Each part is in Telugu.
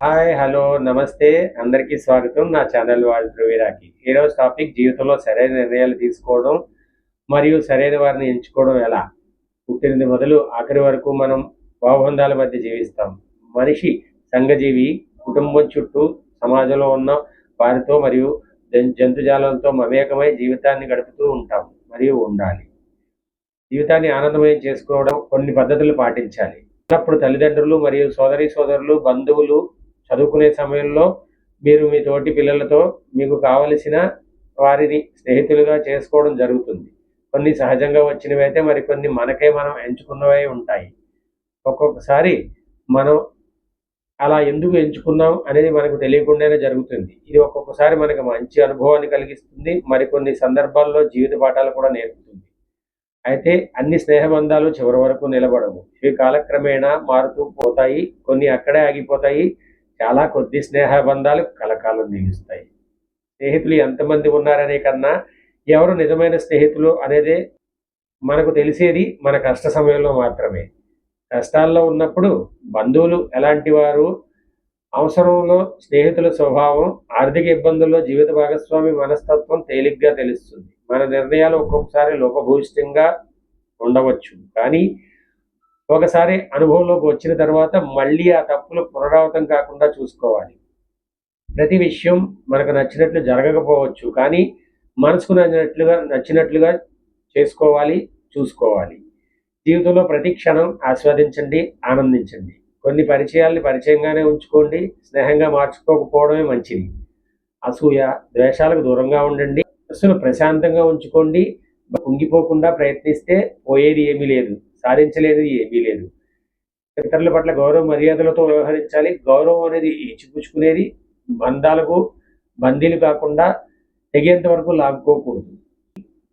హాయ్ హలో నమస్తే. అందరికీ స్వాగతం నా ఛానల్ వాళ్ళ ధ్రువీరాకి ఈరోజు టాపిక్ జీవితంలో సరైన నిర్ణయాలు తీసుకోవడం మరియు సరైన వారిని ఎంచుకోవడం ఎలా? పుట్టినది మొదలు ఆఖరి వరకు మనం భావబంధాల మధ్య జీవిస్తాం. మనిషి సంఘజీవి కుటుంబం చుట్టూ సమాజంలో ఉన్న వారితో మరియు జంతుజాలంతో మమేకమై జీవితాన్ని గడుపుతూ ఉంటాం మరియు ఉండాలి. జీవితాన్ని ఆనందమయం చేసుకోవడం కొన్ని పద్ధతులు పాటించాలి. అప్పుడు తల్లిదండ్రులు మరియు సోదరి సోదరులు బంధువులు చదువుకునే సమయంలో మీరు మీ తోటి పిల్లలతో మీకు కావలసిన వారిని స్నేహితులుగా చేసుకోవడం జరుగుతుంది. కొన్ని సహజంగా వచ్చినవి అయితే మరికొన్ని మనకే మనం ఎంచుకున్నవే ఉంటాయి. ఒక్కొక్కసారి మనం అలా ఎందుకు ఎంచుకున్నాం అనేది మనకు తెలియకుండానే జరుగుతుంది. ఇది ఒక్కొక్కసారి మనకు మంచి అనుభవాన్ని కలిగిస్తుంది. మరికొన్ని సందర్భాల్లో జీవిత పాఠాలు కూడా నేర్పుతుంది. అయితే అన్ని స్నేహబంధాలు చివరి వరకు నిలబడవు. ఇవి కాలక్రమేణా మారుతూ పోతాయి. కొన్ని అక్కడే ఆగిపోతాయి. చాలా కొద్ది స్నేహబంధాలు కలకాలం నిలుస్తాయి. స్నేహితులు ఎంతమంది ఉన్నారనే కన్నా ఎవరు నిజమైన స్నేహితులు అనేది మనకు తెలిసేది మన కష్ట సమయంలో మాత్రమే. కష్టాల్లో ఉన్నప్పుడు బంధువులు ఎలాంటి వారు? అవసరంలో స్నేహితుల స్వభావం ఆర్థిక ఇబ్బందుల్లో జీవిత భాగస్వామి మనస్తత్వం తేలిగ్గా తెలుస్తుంది. మన నిర్ణయాలు ఒక్కొక్కసారి లోపభూయిష్టంగా ఉండవచ్చు. కానీ ఒకసారి అనుభవంలోకి వచ్చిన తర్వాత మళ్ళీ ఆ తప్పులు పునరావృతం కాకుండా చూసుకోవాలి. ప్రతి విషయం మనకు నచ్చినట్లు జరగకపోవచ్చు కానీ మనసుకు నచ్చినట్లుగా నచ్చినట్లుగా చేసుకోవాలి చూసుకోవాలి. జీవితంలో ప్రతి క్షణం ఆస్వాదించండి ఆనందించండి. కొన్ని పరిచయాల్ని పరిచయంగానే ఉంచుకోండి స్నేహంగా మార్చుకోకపోవడమే మంచిది. అసూయ ద్వేషాలకు దూరంగా ఉండండి మనసును ప్రశాంతంగా ఉంచుకోండి కుంగిపోకుండా ప్రయత్నిస్తే పోయేది ఏమీ లేదు. సాధించలేదు ఏమీ లేదు. ఇతరుల పట్ల గౌరవ మర్యాదలతో వ్యవహరించాలి. గౌరవం అనేది ఇచ్చిపుచ్చుకునేది బంధాలకు బందీలు కాకుండా తెగేంత వరకు లాక్కోకూడదు.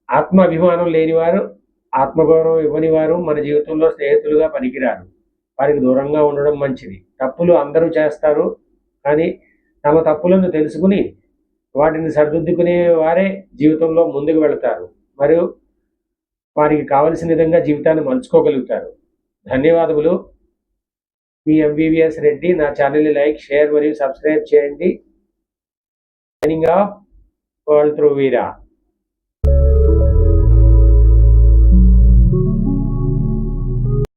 ఆత్మ అభిమానం లేనివారు ఆత్మగౌరవం ఇవ్వని వారు మన జీవితంలో స్నేహితులుగా పనికిరారు. వారికి దూరంగా ఉండడం మంచిది. తప్పులు అందరూ చేస్తారు కానీ తమ తప్పులను తెలుసుకుని వాటిని సరిదిద్దుకునే వారే జీవితంలో ముందుకు వెళతారు. మరియు వారికి కావలసిన విధంగా జీవితాన్ని మలుచుకోగలుగుతారు ధన్యవాదములు. మీ ఎంబీబీఎస్ రెడ్డి నా ఛానల్ని లైక్ షేర్ మరియు సబ్స్క్రైబ్ చేయండి. Of world through Veera